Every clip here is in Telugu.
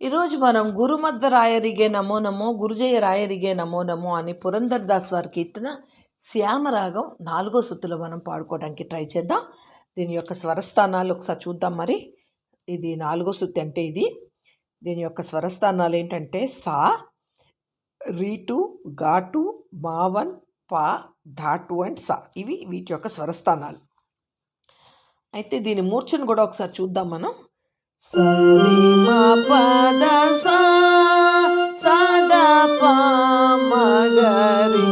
ఈరోజు మనం గురుమధ్వ రాయరిగే నమో నమో గురుజయ రాయరిగే నమో నమో అని పురంధర్ దాస్ వారి కీర్తన శ్యామరాగం నాలుగో సుత్తులో మనం పాడుకోవడానికి ట్రై చేద్దాం. దీని యొక్క స్వరస్థానాలు ఒకసారి చూద్దాం మరి. ఇది నాలుగో సుత్తి అంటే ఇది. దీని యొక్క స్వరస్థానాలు ఏంటంటే సా రీటు ఘాటు మావన్ పా ధాటు అండ్ సా. ఇవి వీటి యొక్క స్వరస్థానాలు. అయితే దీని మూర్ఛను కూడా ఒకసారి చూద్దాం మనం. సరి మా పద సద పా మగరి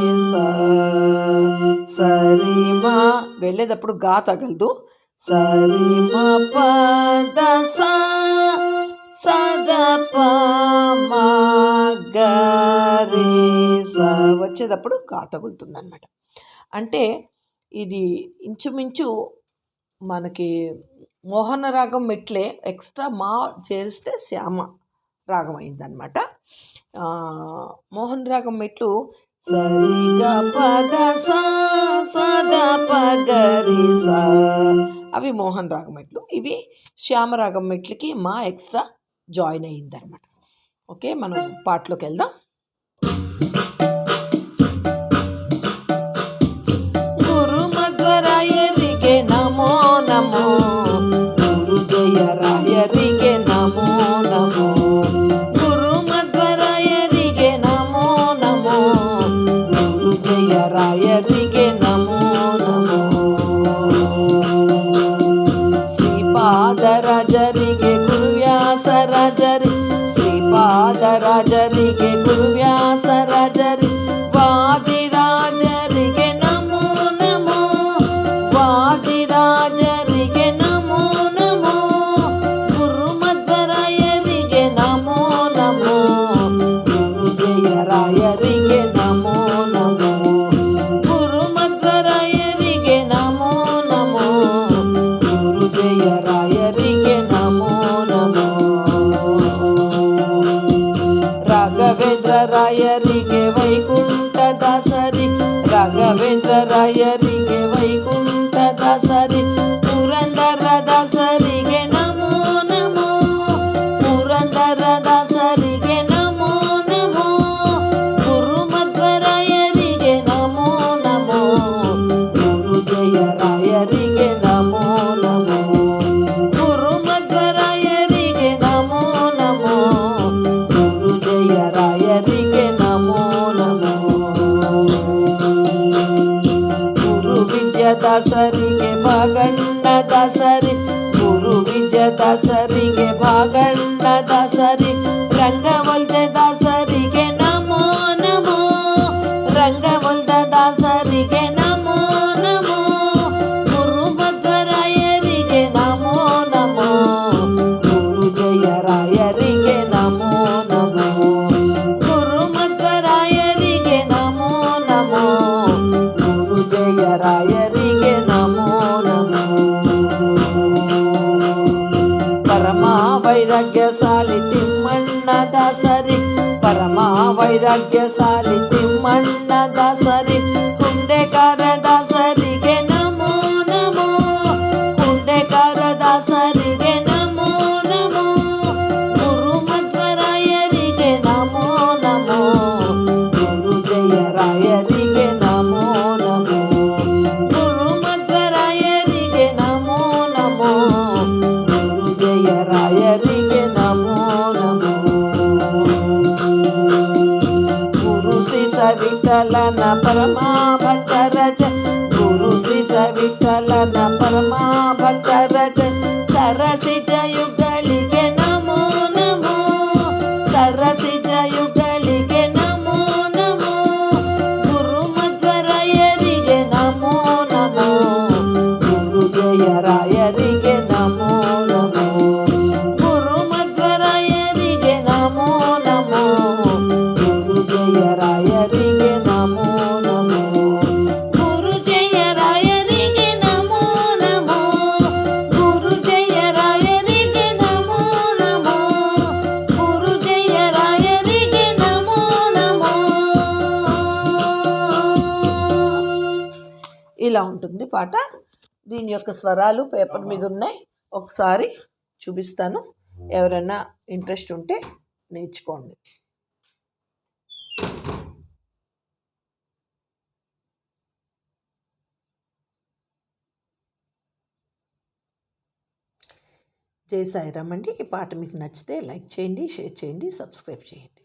సరి మా వెళ్ళేటప్పుడు గా తగలదు. సరి మా పద సద మగరి వచ్చేటప్పుడు గా తగులుతుంది అనమాట అంటే ఇది ఇంచుమించు మనకి మోహన రాగం మెట్లే ఎక్స్ట్రా మా చేస్తే శ్యామ రాగం అయిందనమాట మోహన్ రాగం మెట్లు సరిగా పద సా సద పగరి అవి మోహన్ రాగం మెట్లు. ఇవి శ్యామరాగం మెట్లకి మా ఎక్స్ట్రా జాయిన్ అయ్యిందనమాట ఓకే మనం పాటలోకి వెళ్దాం. ಶ್ರೀಪಾದರಾಜರಿಗೆ ಗುರುವ್ಯಾಸರಾಜರಿ ಶ್ರೀಪಾದರಾಜರಿಗೆ ಗುರುವ್ಯಾಸರಾಜರಿ ವಾದಿರಾಜರಿಗೆ ನಮೋ ನಮೋ ವಾದಿರಾಜರಿಗೆ ನಮೋ ನಮೋ ಗುರುಮಧ್ವರಾಯರಿಗೆ ನಮೋ ನಮೋ ಗುರು ಜಯರಾಯರಿಗೆ ನಮೋ ನಮೋ ಗುರುಮಧ್ವರಾಯರಿಗೆ ನಮೋ ನಮೋ ಗುರು ಜಯರಾಯರಿಗೆ ವಿದ್ಯಾದಾಸರಿಗೆ ಭಾಗಣ್ಣ ದಾಸರಿ ಗುರು ವಿದ್ಯಾದಾಸರಿಗೆ ಭಾಗಣ್ಣ వైరాగ్యశాలి తిమ్మన్న దాసరి పరమా వైరాగ్యశాలి తిమ్మన్న దాసరి గుండె కర ಸವಿಠಲನ ಪರಮಾ ಭಕ್ತರ ಜ ಗುರು ಶ್ರೀ ಸವಿಠಲನ ಪರಮಾ ಭಕ್ತರ ಜ ఇలా ఉంటుంది పాట. దీని యొక్క స్వరాలు పేపర్ మీద ఉన్నాయి. ఒకసారి చూపిస్తాను. ఎవరన్నా ఇంట్రెస్ట్ ఉంటే నేర్చుకోండి. జై సాయిరామ్ అండి. ఈ పాట మీకు నచ్చితే లైక్ చేయండి షేర్ చేయండి సబ్స్క్రైబ్ చేయండి.